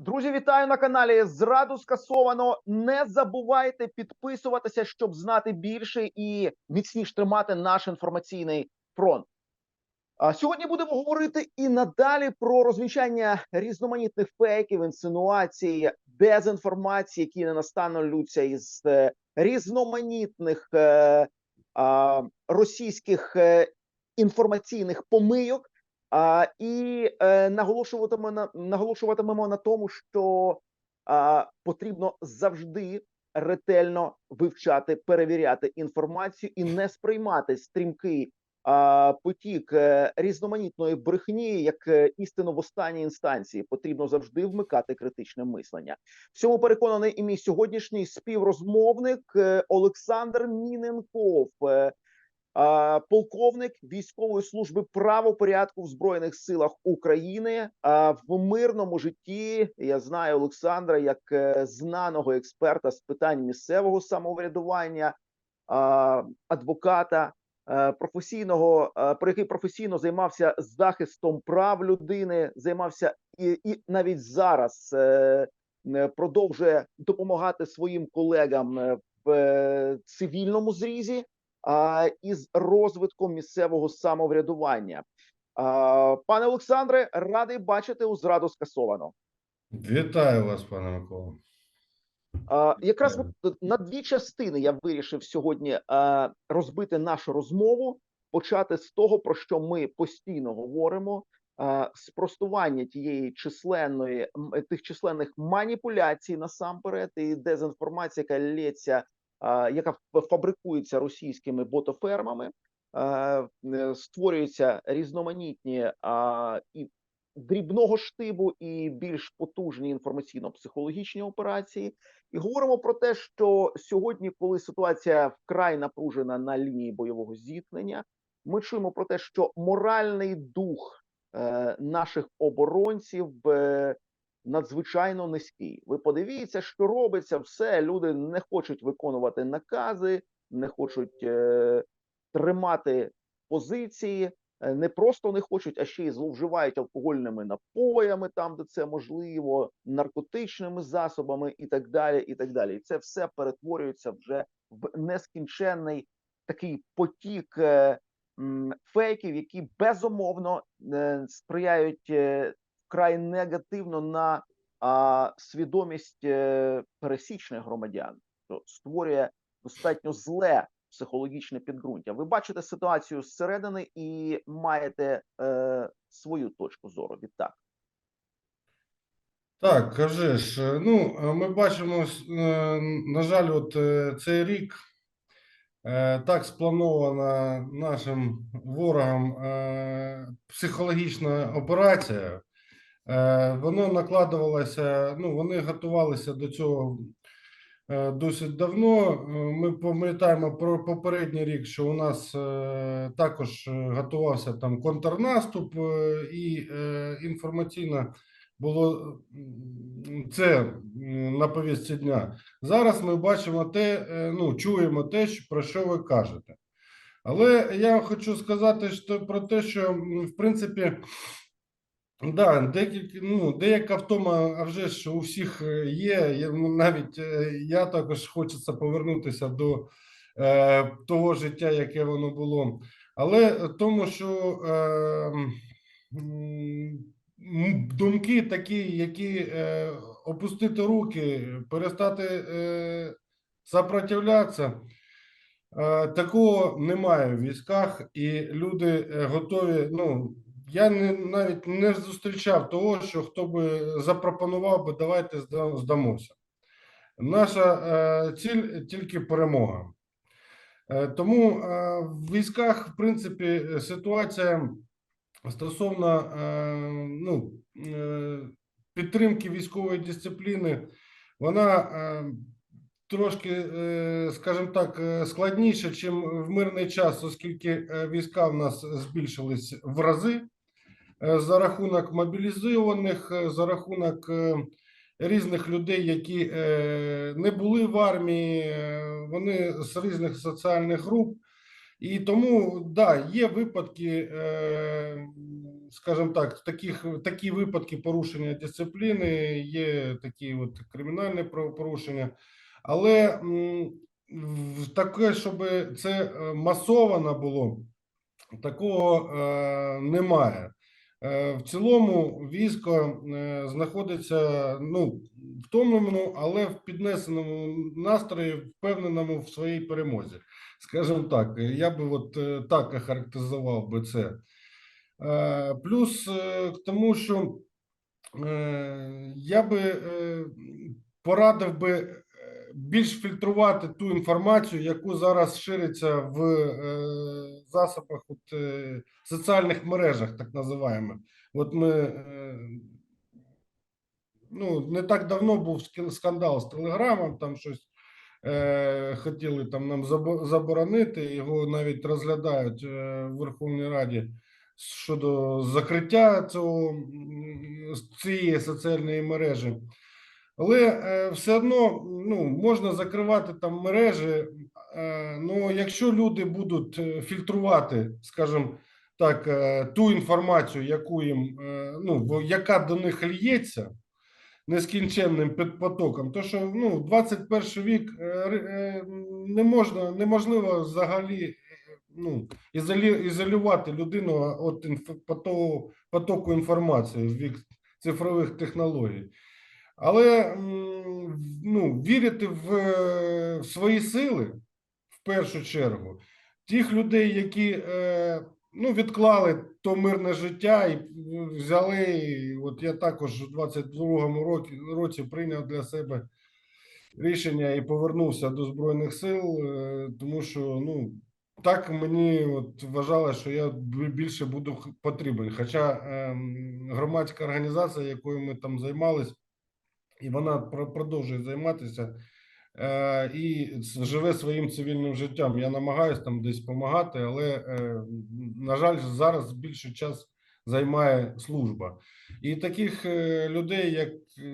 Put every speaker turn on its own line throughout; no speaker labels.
Друзі, вітаю на каналі. Зраду скасовано. Не забувайте підписуватися, щоб знати більше і міцніше тримати наш інформаційний фронт. Сьогодні будемо говорити і надалі про розвінчання різноманітних фейків, інсинуацій, дезінформації, які ненастанно лються із е, різноманітних е, а, російських е, інформаційних помийок. А, і е, наголошуватиме на наголошуватимемо на тому, що а, потрібно завжди ретельно вивчати, перевіряти інформацію і не сприймати стрімкий а, потік е, різноманітної брехні як е, істину в останній інстанції. Потрібно завжди вмикати критичне мислення. В цьому переконаний і мій сьогоднішній співрозмовник е, Олександр Міненков. Полковник військової служби правопорядку в збройних силах України. В мирному житті я знаю Олександра як е, знаного експерта з питань місцевого самоврядування, адвоката. е, Професійного е, про який професійно займався захистом прав людини, займався і, і навіть зараз продовжує допомагати своїм колегам в цивільному зрізі із розвитком місцевого самоврядування. Пане Олександре, радий бачити у зраду скасовано.
Вітаю вас, пане Микола.
Якраз на дві частини я вирішив сьогодні розбити нашу розмову, почати з того, про що ми постійно говоримо. Спростування тієї численної тих численних маніпуляцій насамперед і дезінформація, яка лється, яка фабрикується російськими ботофермами, е, створюються різноманітні і дрібного штибу і більш потужні інформаційно-психологічні операції. І говоримо про те, що сьогодні, коли ситуація вкрай напружена на лінії бойового зіткнення, ми чуємо про те, що моральний дух е, наших оборонців е, надзвичайно низький. Ви подивіться, що робиться, все люди не хочуть виконувати накази, не хочуть е, тримати позиції. е, Не просто не хочуть, а ще й зловживають алкогольними напоями, там де це можливо, наркотичними засобами і так далі. І так далі. І це все перетворюється вже в нескінченний такий потік е, фейків, які безумовно е, сприяють е, вкрай негативно на а, свідомість е, пересічних громадян, що створює достатньо зле психологічне підґрунтя. Ви бачите ситуацію зсередини і маєте е, свою точку зору. Відтак.
Так, кажи ж, ну, е, ми бачимо, е, на жаль, от цей рік так спланована нашим ворогом е, психологічна операція. Е, Воно накладувалося, ну, вони готувалися до цього е, досить давно. Е, Ми пам'ятаємо про попередній рік, що у нас також готувався там контрнаступ, і інформаційно було це на повістці дня. Зараз ми бачимо те, ну, чуємо те, про що ви кажете. Але я хочу сказати що, про те, що в принципі. Да, декілька, ну, деяка втома, а вже ж у всіх е, є. Я, ну, навіть е, я також хочеться повернутися до е, того життя, яке воно було. Але тому, що е, думки такі, які е, опустити руки, перестати е, сопротивлятися, е, такого немає в військах, і люди е, готові. Ну, я не, навіть не зустрічав того, що хто би запропонував би давайте зда- здамося. Наша е, ціль тільки перемога. Е, тому е, в військах, в принципі, ситуація стосовно ну, підтримки військової дисципліни, вона трошки, скажімо так, складніша, ніж в мирний час, оскільки війська в нас збільшились в рази за рахунок мобілізованих, е, за рахунок е, різних людей, які е, не були в армії, е, вони з різних соціальних груп. І тому, да, є випадки е, скажімо так, таких такі випадки порушення дисципліни, є такі от кримінальні правопорушення, але таке, щоб це е, масовано було, такого е, немає. Е, В цілому військо е, знаходиться ну, втомленому, але в піднесеному настрої, впевненому в своїй перемозі. Скажімо так, я би от е, так охарактеризував би це. Плюс к тому, що я би порадив би більш фільтрувати ту інформацію, яку зараз шириться в е, засобах от, е, соціальних мережах, так називаємо. От ми е, ну, не так давно був скандал з Телеграмом, там щось е, хотіли там нам забо- заборонити, його навіть розглядають е, в Верховній Раді щодо закриття цього, цієї соціальної мережі. Але е, все одно ну, можна закривати там мережі. Е, ну, якщо люди будуть е, фільтрувати, скажімо так, е, ту інформацію, яку їм, ну, яка до них лється нескінченним під- потоком, то що ну, 21 вік не можна, неможливо взагалі ну, ізолювати людину від потоку інформації в вік цифрових технологій. Але ну, вірити в, е, в свої сили в першу чергу, тих людей, які е, ну, відклали то мирне життя і взяли. і От я також у 22-му році, році прийняв для себе рішення і повернувся до Збройних сил, е, тому що ну, так мені от вважали, що я більше буду потрібен. Хоча ем, громадська організація, якою ми там займалися, і вона про- продовжує займатися е, і живе своїм цивільним життям. Я намагаюся там десь допомагати, але, е, на жаль, зараз більше час займає служба. І таких е, людей, як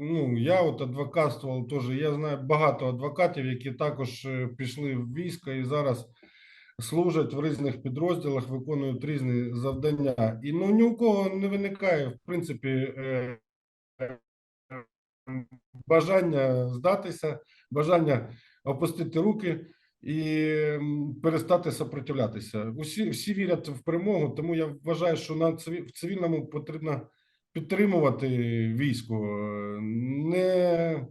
ну, я, от адвокатствував теж, я знаю багато адвокатів, які також е, пішли в військо і зараз служать в різних підрозділах, виконують різні завдання. І ну, ні у кого не виникає, в принципі, е, бажання здатися, бажання опустити руки і перестати сопротивлятися. Усі всі вірять в перемогу, тому я вважаю, що нам в цивільному потрібно підтримувати військо, не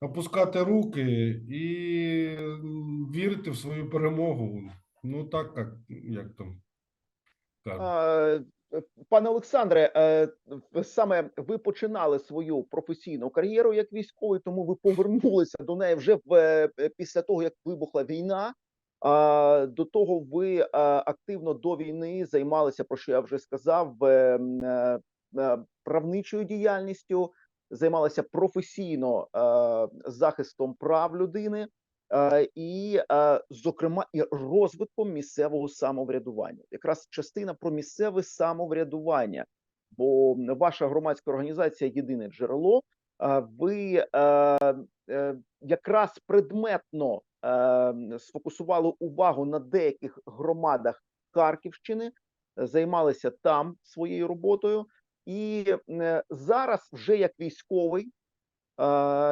опускати руки і вірити в свою перемогу. Ну так, як, як там кажуть.
Пане Олександре, е, саме ви починали свою професійну кар'єру як військовий, тому ви повернулися до неї вже в е, після того, як вибухла війна. До того ви е, активно до війни займалися, про що я вже сказав, правничою діяльністю, займалися професійно захистом прав людини. Е, І, е, зокрема, і розвитком місцевого самоврядування, якраз частина про місцеве самоврядування, бо ваша громадська організація єдине джерело. е, Ви якраз предметно сфокусували увагу на деяких громадах Харківщини, займалися там своєю роботою, і зараз, вже як військовий,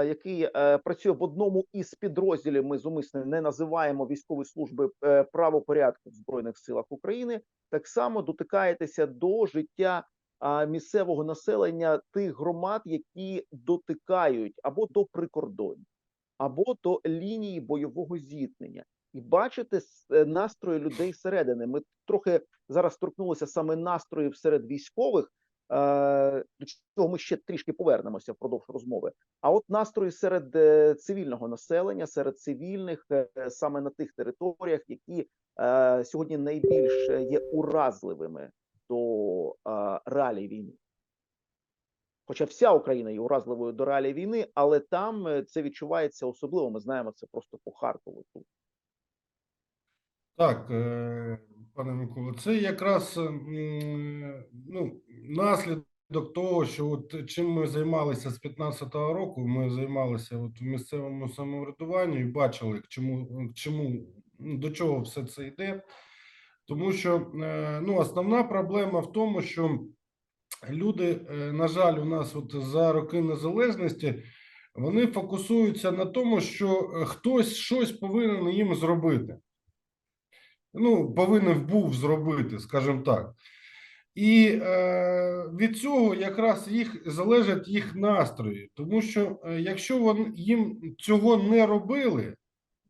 який е, працює в одному із підрозділів. Ми зумисне не називаємо військової служби е, правопорядку в збройних силах України. Так само дотикаєтеся до життя місцевого населення тих громад, які дотикають або до прикордонів, або до лінії бойового зіткнення. І бачите е, настрої людей всередини. Ми трохи зараз торкнулися саме настроїв серед військових. Е, До чого ми ще трішки повернемося впродовж розмови. А от настрої серед е, цивільного населення, серед цивільних, е, саме на тих територіях, які сьогодні найбільш є уразливими до реалій війни. Хоча вся Україна є уразливою до реалій війни, але там це відчувається особливо. Ми знаємо це просто по Харкову.
Так, пане Микола, це якраз ну, наслідок того, що от чим ми займалися з 15-го року, ми займалися от в місцевому самоврядуванні і бачили, к чому, к чому, до чого все це йде. Тому що е, ну, основна проблема в тому, що люди, е, на жаль, у нас от за роки незалежності, вони фокусуються на тому, що е, хтось щось повинен їм зробити. Ну, повинен був зробити, скажімо так. І е, від цього якраз їх залежать їх настрої, тому що е, якщо вон, їм цього не робили,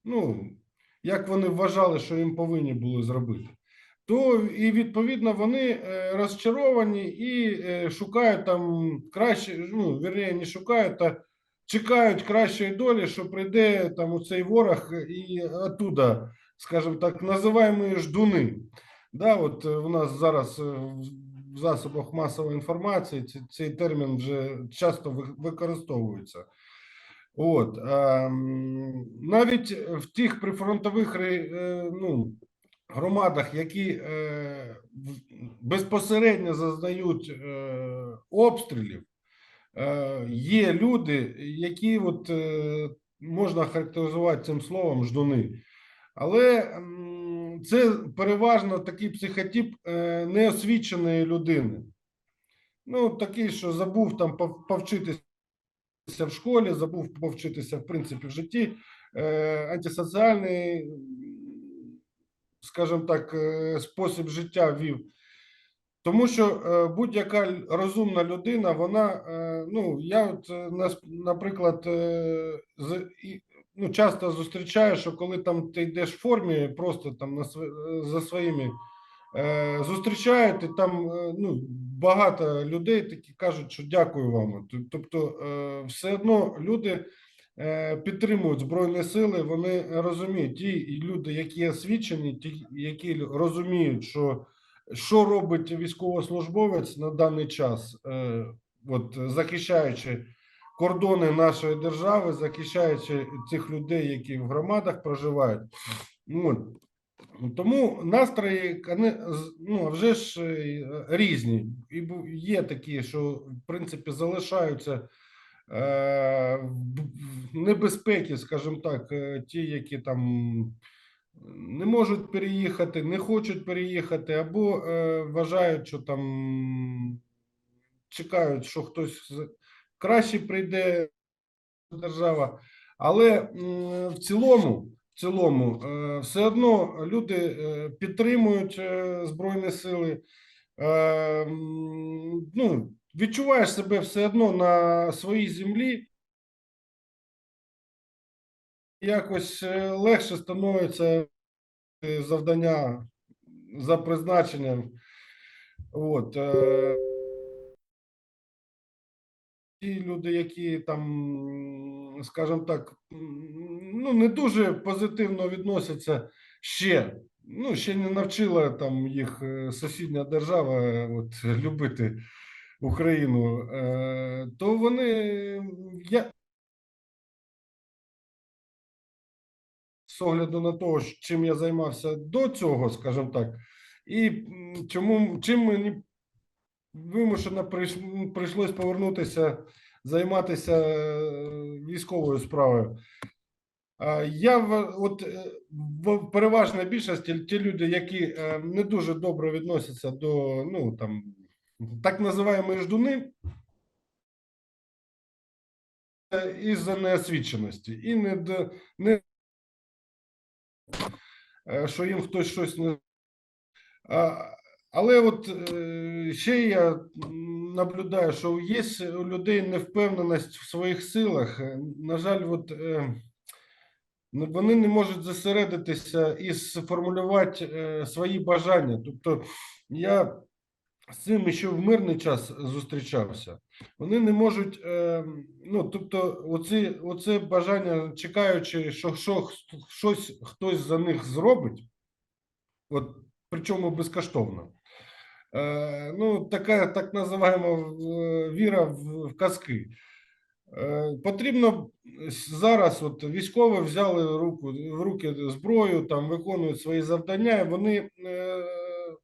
ну як вони вважали, що їм повинні були зробити, то і відповідно вони е, розчаровані і е, шукають там краще, ну вірніше, не шукають, а чекають кращої долі, що прийде там у цей ворог і оттуда, скажімо так, називаємо ждуни. Да, от е, у нас зараз е, в засобах масової інформації цей термін вже часто ви- використовується. От, навіть в тих прифронтових е, ну, громадах, які е, безпосередньо зазнають е, обстрілів, є люди, які от, можна характеризувати цим словом ждуни. Але це переважно такий психотип е, неосвіченої людини. Ну, такий, що забув там повчитися в школі, забув повчитися, в принципі, в житті. Е, антисоціальний, скажімо так, е, спосіб життя вів. Тому що будь-яка розумна людина, вона, ну, я от, наприклад, ну, часто зустрічаю, що коли там ти йдеш в формі, просто там на, за своїми е, зустрічають, і там е, ну, багато людей такі кажуть, що дякую вам. Тобто, е, все одно люди е, підтримують Збройні Сили, вони розуміють, ті люди, які освічені, ті, які розуміють, що що робить військовослужбовець на даний час, е, от, захищаючи кордони нашої держави, захищаючи цих людей, які в громадах проживають. Ну, Тому настрої ну, вже ж е, різні. І є такі, що в принципі залишаються е, небезпеки, скажімо так, е, ті, які там не можуть переїхати, не хочуть переїхати, або е, вважають, що там чекають, що хтось краще прийде держава. Але в цілому, в цілому, е, все одно люди е, підтримують е, Збройні Сили. Ну, відчуваєш себе все одно на своїй землі. Якось легше становиться завдання за призначенням. От. Ті люди, які там, скажімо так, ну не дуже позитивно відносяться ще. Ну, ще не навчила там їх е, сусідня держава от, любити Україну, е, то вони я з огляду на те, чим я займався до цього, скажімо так, і чому чим мені вимушено прийш- прийшлось повернутися, займатися е, військовою справою. Я от е, в переважній більшості ті люди, які е, не дуже добре відносяться до ну там так називаємо ждуни е, із-за неосвіченості і не, д- не що їм хтось щось не Але от е, ще я наблюдаю, що є у людей невпевненість в своїх силах. На жаль, от, е, ну, вони не можуть зосередитися і сформулювати е, свої бажання. Тобто я з цим ще в мирний час зустрічався. Вони не можуть, ну тобто, оці, оце бажання, чекаючи, що, що щось хтось за них зробить, от причому безкоштовно. Е, ну, така так називаємо е, віра в, казки. Е, потрібно зараз, от військові взяли руку, в руки зброю, там виконують свої завдання, і вони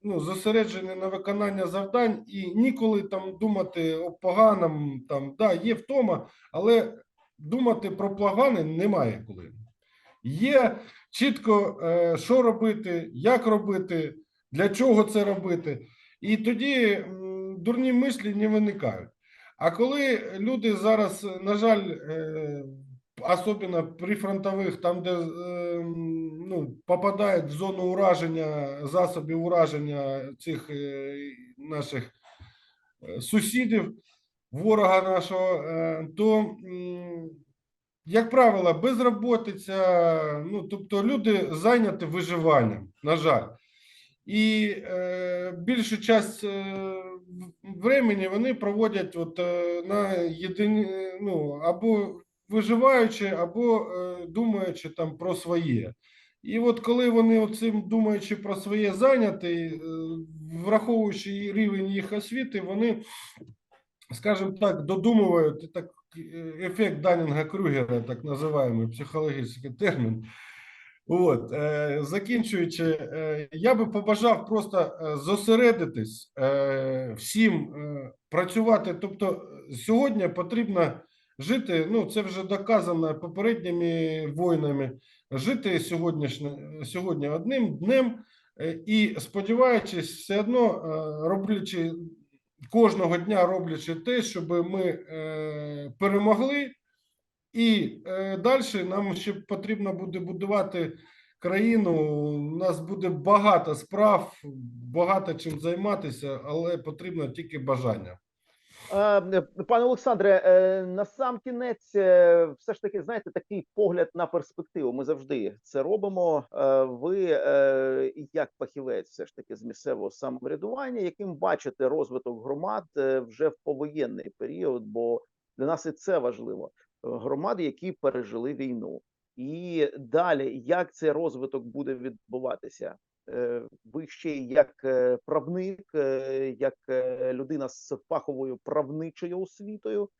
ну, зосереджені на виконання завдань і ніколи там думати о поганому, там, да, є втома, але думати про погане немає коли. Є чітко, що робити, як робити, для чого це робити. І тоді дурні мислі не виникають. А коли люди зараз, на жаль, е, особливо при фронтових, там, де е, ну, попадають в зону ураження, засобів ураження цих е, наших сусідів, ворога нашого, то, як правило, безроботиця, ну, тобто люди зайняті виживанням, на жаль. І е, більшу час е, времени вони проводять от, е, на єдині, ну, або виживаючи, або е, думаючи там про своє. І от коли вони цим думаючи про своє зайняті, е, враховуючи рівень їх освіти, вони, скажімо так, додумують так, е, ефект Данінга Крюгера, так називаємо психологічний термін. От, е, закінчуючи, е, я би побажав просто е, зосередитись всім працювати. Тобто, сьогодні потрібно жити. Ну, це вже доказано попередніми воїнами. Жити сьогоднішнє сьогодні одним днем і сподіваючись, все одно роблячи кожного дня роблячи те, щоб ми перемогли. І е, далі нам ще потрібно буде будувати країну. У нас буде багато справ, багато чим займатися, але потрібно тільки бажання.
Пане Олександре, е, на сам кінець, е, все ж таки, знаєте, такий погляд на перспективу. Ми завжди це робимо. Ви, як фахівець, все ж таки з місцевого самоврядування, яким бачите розвиток громад вже в повоєнний період, бо для нас і це важливо. Громади, які пережили війну, і далі як цей розвиток буде відбуватися? Е, ви ще як е, правник, е, як людина з фаховою правничою освітою,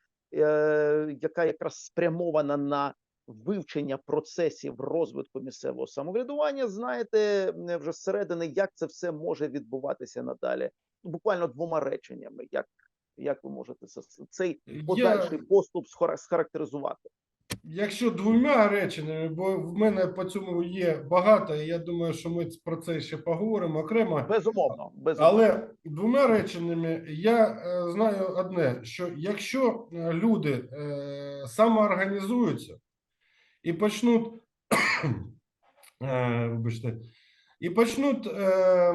яка якраз спрямована на вивчення процесів розвитку місцевого самоврядування, знаєте вже зсередини, як це все може відбуватися надалі. Буквально двома реченнями. Як, як ви можете цей подальший поступ схарактеризувати?
Якщо двома реченнями, бо в мене по цьому є багато, і я думаю, що ми про це ще поговоримо окремо.
Безумовно, безумовно.
Але двома реченнями я е, знаю одне: що якщо е, люди е, самоорганізуються і почнуть, вибачте, і почнуть е,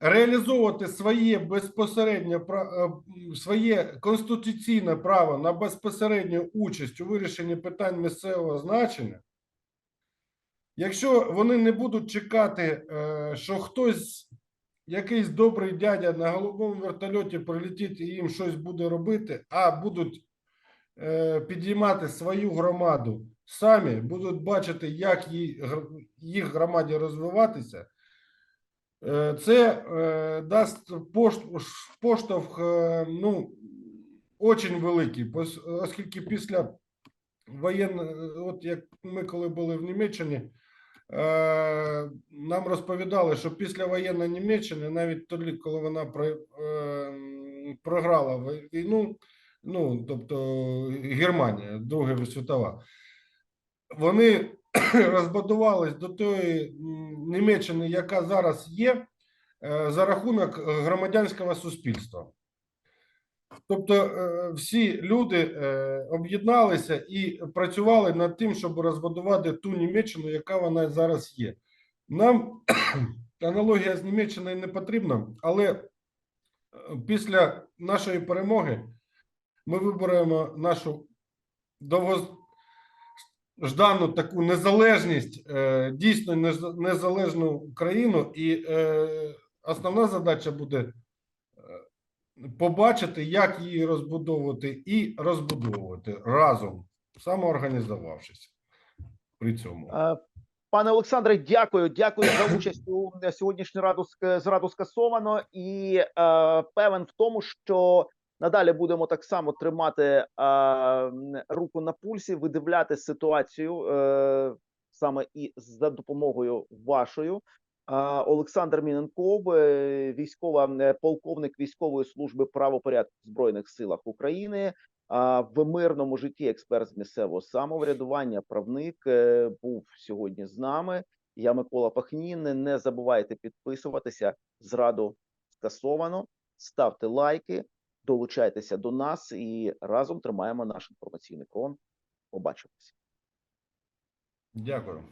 реалізовувати своє безпосереднє е, своє конституційне право на безпосередню участь у вирішенні питань місцевого значення. Якщо вони не будуть чекати, е, що хтось, якийсь добрий дядя на голубому вертольоті прилетить і їм щось буде робити, а будуть е, підіймати свою громаду самі, будуть бачити, як їх громаді розвиватися, це е, дасть поштовх е, ну, очень великий, оскільки після воєнного, от як ми коли були в Німеччині, Е, нам розповідали, що після воєнної Німеччини, навіть тоді, коли вона е, програла війну, ну тобто Германія, Друга світова, вони розбудувались до тої Німеччини, яка зараз є, е, за рахунок громадянського суспільства. Тобто е, всі люди е, об'єдналися і працювали над тим, щоб розбудувати ту Німеччину, яка вона зараз є. Нам аналогія з Німеччиною не потрібна, але е, після нашої перемоги ми виберемо нашу довгождану таку незалежність, е, дійсно нез- незалежну країну, і е, основна задача буде е, побачити, як її розбудовувати, і розбудовувати разом, самоорганізувавшись при цьому.
Пане Олександре, дякую. Дякую за участь у сьогоднішній раду зраду скасовано і е, певен в тому, що надалі будемо так само тримати е, руку на пульсі, видивляти ситуацію е, саме і за допомогою вашою. Олександр Міненков, е, військова е, полковник військової служби правопорядку в збройних силах України. А в мирному житті експерт з місцевого самоврядування, правник е, був сьогодні з нами. Я Микола Пахнін. Не забувайте підписуватися. Зраду скасовано. ставте лайки, долучайтеся до нас і разом тримаємо наш інформаційний фронт. Побачимось.
Дякую.